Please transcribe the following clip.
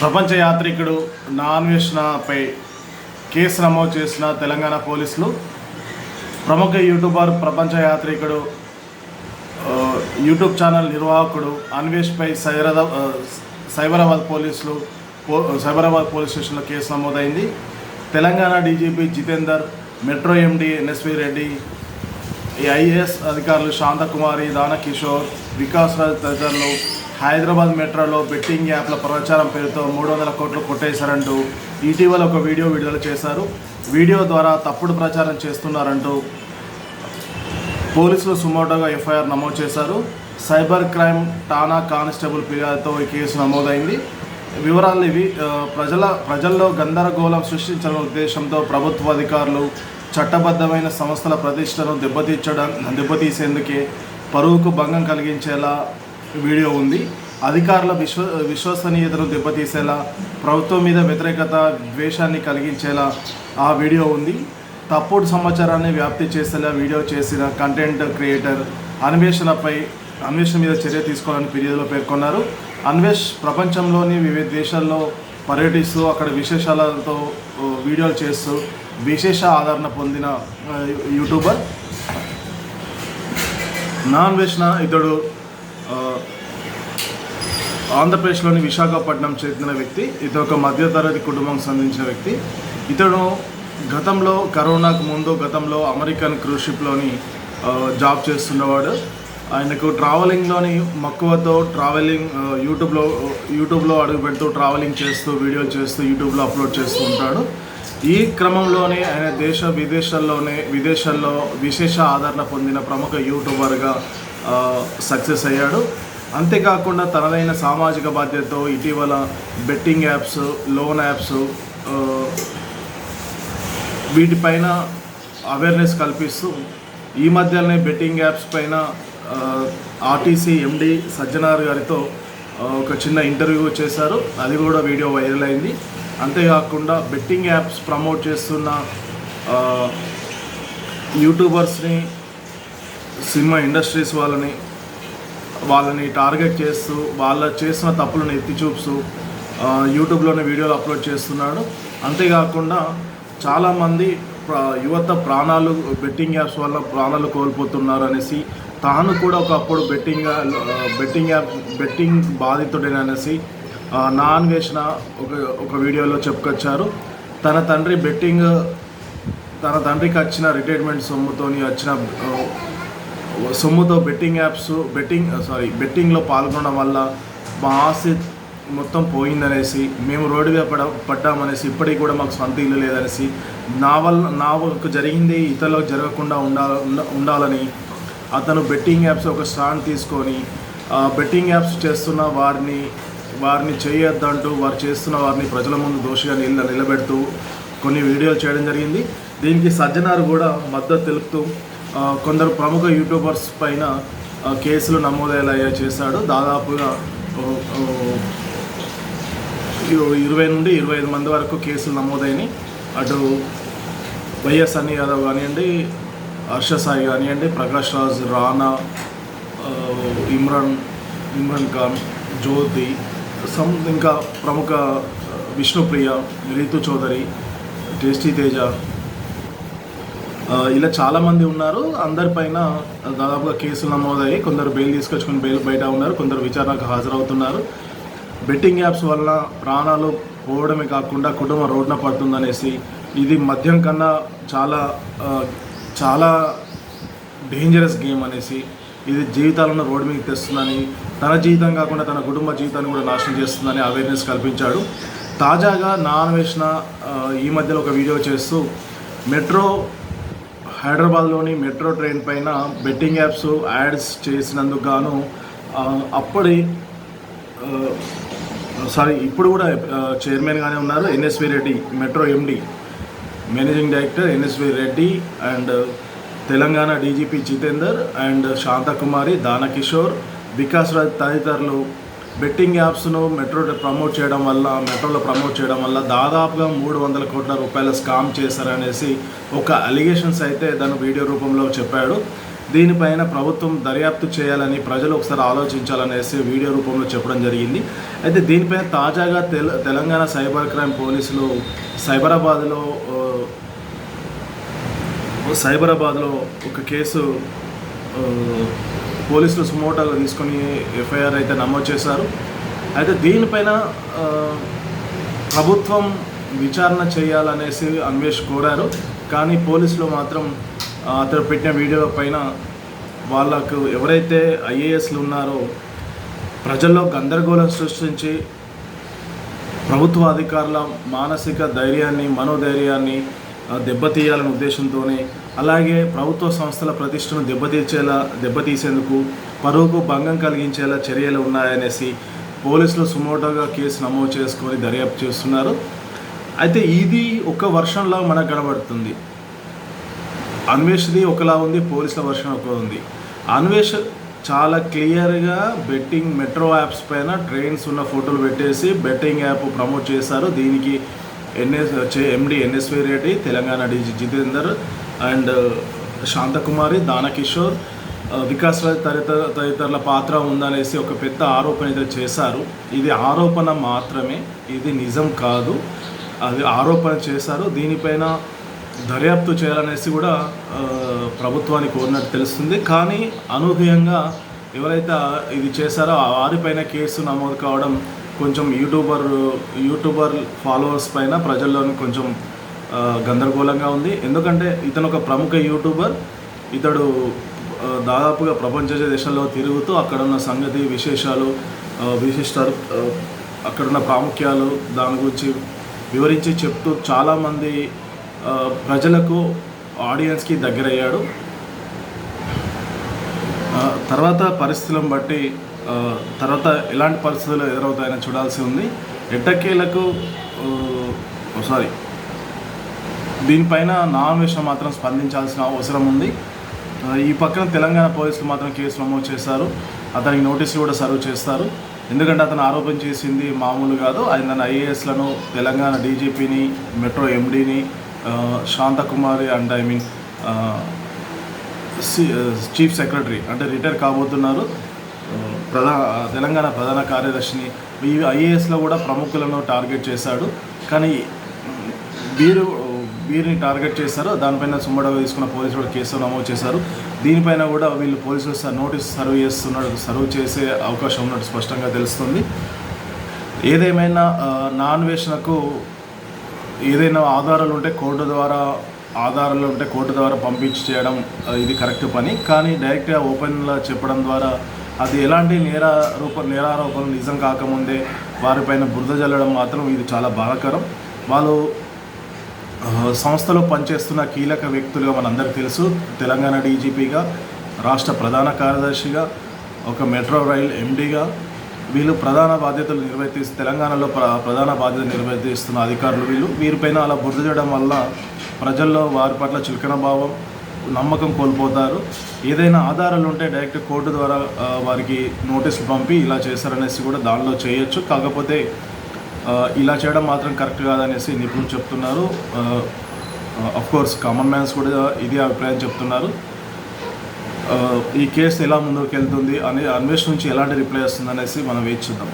ప్రపంచ యాత్రికుడు నా అన్వేషణపై కేసు నమోదు చేసిన తెలంగాణ పోలీసులు ప్రముఖ యూట్యూబర్ ప్రపంచ యాత్రికుడు యూట్యూబ్ ఛానల్ నిర్వాహకుడు అన్వేష్పై సైరద సైబరాబాద్ పోలీసులు పో సైబరాబాద్ పోలీస్ స్టేషన్లో కేసు నమోదైంది. Telangana DGP Jitender metro MD NSV Reddy IAS అధికారులు శాంతకుమారి దానకిషోర్ వికాస్ రాజ్ తదితరులు హైదరాబాద్ మెట్రోలో బెట్టింగ్ యాప్ల ప్రచారం పేరుతో మూడు వందల కోట్లు కొట్టేశారంటూ ఇటీవల ఒక వీడియో విడుదల చేశారు. వీడియో ద్వారా తప్పుడు ప్రచారం చేస్తున్నారంటూ పోలీసులు సుమోటోగా ఎఫ్ఐఆర్ నమోదు చేశారు. సైబర్ క్రైమ్ టానా కానిస్టేబుల్ ఫిర్యాదుతో ఈ కేసు నమోదైంది. వివరాలు ఇవి. ప్రజల ప్రజల్లో గందరగోళం సృష్టించాలనే ఉద్దేశంతో ప్రభుత్వ అధికారులు చట్టబద్ధమైన సంస్థల ప్రతిష్టను దెబ్బతీర్చడం దెబ్బతీసేందుకే పరువుకు భంగం కలిగించేలా వీడియో ఉంది. అధికారుల విశ్వ విశ్వసనీయతను దెబ్బతీసేలా ప్రభుత్వం మీద వ్యతిరేకత ద్వేషాన్ని కలిగించేలా ఆ వీడియో ఉంది. తప్పుడు సమాచారాన్ని వ్యాప్తి చేసేలా వీడియో చేసిన కంటెంట్ క్రియేటర్ అన్వేషణపై అన్వేషణ మీద చర్య తీసుకోవాలని ఫిర్యాదులో పేర్కొన్నారు. అన్వేష్ ప్రపంచంలోని వివిధ దేశాల్లో పర్యటిస్తూ అక్కడ విశేషాలతో వీడియోలు చేస్తూ విశేష ఆదరణ పొందిన యూట్యూబర్. నా అన్వేషణ ఇతడు ఆంధ్రప్రదేశ్లోని విశాఖపట్నం చెందిన వ్యక్తి ఇతడు ఒక మధ్యతరగతి కుటుంబం సంబంధించిన వ్యక్తి. ఇతడు గతంలో కరోనాకు ముందు గతంలో అమెరికన్ క్రూజ్ షిప్లోని జాబ్ చేస్తున్నవాడు. ఆయనకు ట్రావెలింగ్లోని మక్కువతో ట్రావెలింగ్ యూట్యూబ్లో యూట్యూబ్లో అడుగు పెడుతూ ట్రావెలింగ్ చేస్తూ వీడియోలు చేస్తూ యూట్యూబ్లో అప్లోడ్ చేస్తూ ఉంటాడు. ఈ క్రమంలోనే ఆయన దేశ విదేశాల్లోనే విదేశాల్లో విశేష ఆదరణ పొందిన ప్రముఖ యూట్యూబర్గా సక్సెస్ అయ్యాడు. అంతేకాకుండా తనదైన సామాజిక బాధ్యతతో ఇటీవల బెట్టింగ్ యాప్స్ లోన్ యాప్స్ వీటిపైన అవేర్నెస్ కల్పిస్తూ ఈ మధ్యనే బెట్టింగ్ యాప్స్ పైన ఆర్టీసీ ఎండి సజ్జనార్ గారితో ఒక చిన్న ఇంటర్వ్యూ చేశారు. అది కూడా వీడియో వైరల్ అయింది. అంతేకాకుండా బెట్టింగ్ యాప్స్ ప్రమోట్ చేస్తున్న యూట్యూబర్స్ని సినిమా ఇండస్ట్రీస్ వాళ్ళని వాళ్ళని టార్గెట్ చేస్తూ వాళ్ళ చేసిన తప్పులను ఎత్తి చూపుతూ యూట్యూబ్లోనే వీడియోలు అప్లోడ్ చేస్తున్నాడు. అంతేకాకుండా చాలామంది యువత ప్రాణాలు బెట్టింగ్ యాప్స్ వల్ల ప్రాణాలు కోల్పోతున్నారు అనేసి తాను కూడా ఒకప్పుడు బెట్టింగ్ బెట్టింగ్ యాప్ బెట్టింగ్ బాధితుడేననేసి నాన్ వేసిన ఒక ఒక వీడియోలో చెప్పుకొచ్చారు. తన తండ్రి బెట్టింగ్ తన తండ్రికి వచ్చిన రిటైర్మెంట్ సొమ్ముతోని వచ్చిన సొమ్ముతో బెట్టింగ్ యాప్స్ బెట్టింగ్ సారీ బెట్టింగ్లో పాల్గొనడం వల్ల మా ఆస్తి మొత్తం పోయిందనేసి మేము రోడ్డు మీద పడ పడ్డామనేసి ఇప్పటికి కూడా మాకు సొంత ఇల్లు లేదనేసి నా వల్ల నా వరకు జరిగింది ఇతరులకు జరగకుండా ఉండాల ఉండాలని అతను బెట్టింగ్ యాప్స్ ఒక స్టాండ్ తీసుకొని బెట్టింగ్ యాప్స్ చేస్తున్న వారిని వారిని చేయొద్దంటూ వారు చేస్తున్న వారిని ప్రజల ముందు దోషిగా నిల నిలబెడుతూ కొన్ని వీడియోలు చేయడం జరిగింది. దీనికి సజ్జనారు కూడా మద్దతు తెలుపుతూ కొందరు ప్రముఖ యూట్యూబర్స్ పైన కేసులు నమోదయ్యేలా చేశాడు. దాదాపుగా ఇరవై నుండి ఇరవై ఐదు మంది వరకు కేసులు నమోదైనవి అటు వైఎస్ అన్ని యాదవ్ కానివ్వండి హర్ష సాయి కానివ్వండి ప్రకాష్ రాజ్ రానా ఇమ్రాన్ ఇమ్రాన్ ఖాన్ జ్యోతి సమ్ ఇంకా ప్రముఖ విష్ణుప్రియ రీతు చౌదరి టేస్టీ తేజ ఇలా చాలామంది ఉన్నారు. అందరిపైన దాదాపుగా కేసులు నమోదయ్యి కొందరు బెయిల్ తీసుకొచ్చుకుని బెయిల్ బయట ఉన్నారు. కొందరు విచారణకు హాజరవుతున్నారు. బెట్టింగ్ యాప్స్ వలన ప్రాణాలు పోవడమే కాకుండా కుటుంబం రోడ్న పడుతుందనేసి ఇది మద్యం కన్నా చాలా చాలా డేంజరస్ గేమ్ అనేసి ఇది జీవితాలను రోడ్డు మీద తెస్తుందని తన జీవితం కాకుండా తన కుటుంబ జీవితాన్ని కూడా నాశనం చేస్తుందని అవేర్నెస్ కల్పించాడు. తాజాగా నా అన్వేషణ ఈ మధ్యలో ఒక వీడియో చేస్తూ మెట్రో హైదరాబాద్లోని మెట్రో ట్రైన్ పైన బెట్టింగ్ యాప్స్ యాడ్స్ చేసినందుకు గాను అప్పటి సారీ ఇప్పుడు కూడా చైర్మన్గానే ఉన్నారు NSV Reddy metro MD. Managing director NSV Reddy and Telangana DGP Jitender and Shanthakumari Danakishore Vikas Raj తదితరులు బెట్టింగ్ యాప్స్ను మెట్రో ప్రమోట్ చేయడం వల్ల మెట్రోలో ప్రమోట్ చేయడం వల్ల దాదాపుగా మూడు వందల కోట్ల రూపాయల స్కామ్ చేశారనేసి ఒక అలిగేషన్స్ అయితే దాని వీడియో రూపంలో చెప్పాడు. దీనిపైన ప్రభుత్వం దర్యాప్తు చేయాలని ప్రజలు ఒకసారి ఆలోచించాలనేసి వీడియో రూపంలో చెప్పడం జరిగింది. అయితే దీనిపైన తాజాగా తెల తెలంగాణ సైబర్ క్రైమ్ పోలీసులు సైబరాబాద్లో సైబరాబాద్లో ఒక కేసు పోలీసులు సుమోటోగా తీసుకొని ఎఫ్ఐఆర్ అయితే నమోదు చేశారు. అయితే దీనిపైన ప్రభుత్వం విచారణ చేయాలనేసి అన్వేష్ కోరారు. కానీ పోలీసులు మాత్రం అతను పెట్టిన వీడియో పైన వాళ్ళకు ఎవరైతే ఐఏఎస్లు ఉన్నారో ప్రజల్లో గందరగోళం సృష్టించి ప్రభుత్వ అధికారుల మానసిక ధైర్యాన్ని మనోధైర్యాన్ని దెబ్బతీయాలనే ఉద్దేశంతోనే అలాగే ప్రభుత్వ సంస్థల ప్రతిష్టను దెబ్బతీర్చేలా దెబ్బతీసేందుకు పరువుకు భంగం కలిగించేలా చర్యలు ఉన్నాయనేసి పోలీసులు సుమోటోగా కేసు నమోదు చేసుకొని దర్యాప్తు చేస్తున్నారు. అయితే ఇది ఒక వర్షంలో మనకు కనబడుతుంది. అన్వేషది ఒకలా ఉంది పోలీసుల వర్షన్ ఒకలా ఉంది. అన్వేష్ చాలా క్లియర్గా బెట్టింగ్ మెట్రో యాప్స్ పైన ట్రైన్స్ ఉన్న ఫోటోలు పెట్టేసి బెట్టింగ్ యాప్ ప్రమోట్ చేశారు. దీనికి NS MD NSV Reddy Telangana DG Jitender and uh, Shanthakumari Danakishore uh, Vikas Raj తదితర తదితరుల పాత్ర ఉందనేసి ఒక పెద్ద ఆరోపణ అయితే చేశారు. ఇది ఆరోపణ మాత్రమే ఇది నిజం కాదు. అది ఆరోపణ చేశారు. దీనిపైన దర్యాప్తు చేయాలనేసి కూడా ప్రభుత్వాన్ని ప్రభుత్వానికి కోరినట్టు తెలుస్తుంది. కానీ అనూహ్యంగా ఎవరైతే ఇది చేశారో ఆ వారిపైన కేసు నమోదు కావడం కొంచెం యూట్యూబర్ యూట్యూబర్ ఫాలోవర్స్ పైన ప్రజల్లోని కొంచెం గందరగోళంగా ఉంది. ఎందుకంటే ఇతను ఒక ప్రముఖ యూట్యూబర్. ఇతడు దాదాపుగా ప్రపంచ దేశాల్లో తిరుగుతూ అక్కడ ఉన్న సంగతి విశేషాలు విశిష్ట అక్కడున్న ప్రాముఖ్యాలు దాని గురించి వివరించి చెప్తూ చాలామంది ప్రజలకు ఆడియన్స్కి దగ్గరయ్యాడు. తర్వాత పరిస్థితులను బట్టి తర్వాత ఎలాంటి పరిస్థితులు ఎదురవుతాయని చూడాల్సి ఉంది. ఎట్టకేలకు సారీ దీనిపైన నామినేషన్ మాత్రం స్పందించాల్సిన అవసరం ఉంది. ఈ పక్కన తెలంగాణ పోలీసులు మాత్రం కేసు నమోదు చేశారు. అతనికి నోటీసులు కూడా సర్వ్ చేస్తారు. ఎందుకంటే అతను ఆరోపణ చేసింది మామూలు కాదు. ఆయన ఐఏఎస్లను తెలంగాణ డీజీపీని metro ఎండీని Shanthakumari and I mean chief secretary అంటే రిటైర్ కాబోతున్నారు. ప్రధా తెలంగాణ ప్రధాన కార్యదర్శిని. ఈ ఐఏఎస్లో కూడా ప్రముఖులను టార్గెట్ చేశాడు. కానీ వీరు వీరిని టార్గెట్ చేశారు. దానిపైన సుమ్మడ తీసుకున్న పోలీసులు కూడా కేసు నమోదు చేశారు. దీనిపైన కూడా వీళ్ళు పోలీసులు నోటీస్ సర్వ్ చేస్తున్నట్టు సర్వ్ చేసే అవకాశం ఉన్నట్టు స్పష్టంగా తెలుస్తుంది. ఏదేమైనా నాన్ నా ఏదైనా ఆధారాలు ఉంటే కోర్టు ద్వారా ఆధారాలు ఉంటే కోర్టు ద్వారా పంపించి చేయడం ఇది కరెక్ట్ పని. కానీ డైరెక్ట్గా ఓపెన్లో చెప్పడం ద్వారా అది ఎలాంటి నేర రూప నేరారోపణలు నిజం కాకముందే వారిపైన బురద జల్లడం మాత్రం ఇది చాలా బాధాకరం. వాళ్ళు సంస్థలో పనిచేస్తున్న కీలక వ్యక్తులుగా మనందరికీ తెలుసు. తెలంగాణ డీజీపీగా రాష్ట్ర ప్రధాన కార్యదర్శిగా ఒక మెట్రో రైల్ ఎండీగా వీళ్ళు ప్రధాన బాధ్యతలు నిర్వర్తిస్తూ తెలంగాణలో ప్ర ప్రధాన బాధ్యతలు నిర్వర్తిస్తున్న అధికారులు వీళ్ళు. వీరిపైన అలా బురద చేయడం వల్ల ప్రజల్లో వారి పట్ల చులకన భావం నమ్మకం కోల్పోతారు. ఏదైనా ఆధారాలు ఉంటే డైరెక్ట్ కోర్టు ద్వారా వారికి నోటీసులు పంపి ఇలా చేశారనేసి కూడా దానిలో చేయొచ్చు. కాకపోతే ఇలా చేయడం మాత్రం కరెక్ట్ కాదనేసి నిపుణులు చెప్తున్నారు. కోర్స్ కామన్ మ్యాన్స్ కూడా ఇదే అభిప్రాయం చెప్తున్నారు. ఈ కేసు ఎలా ముందుకు వెళ్తుంది అనే అన్వేషణ నుంచి ఎలాంటి రిప్లై వస్తుంది అనేసి మనం వేచి చూద్దాం.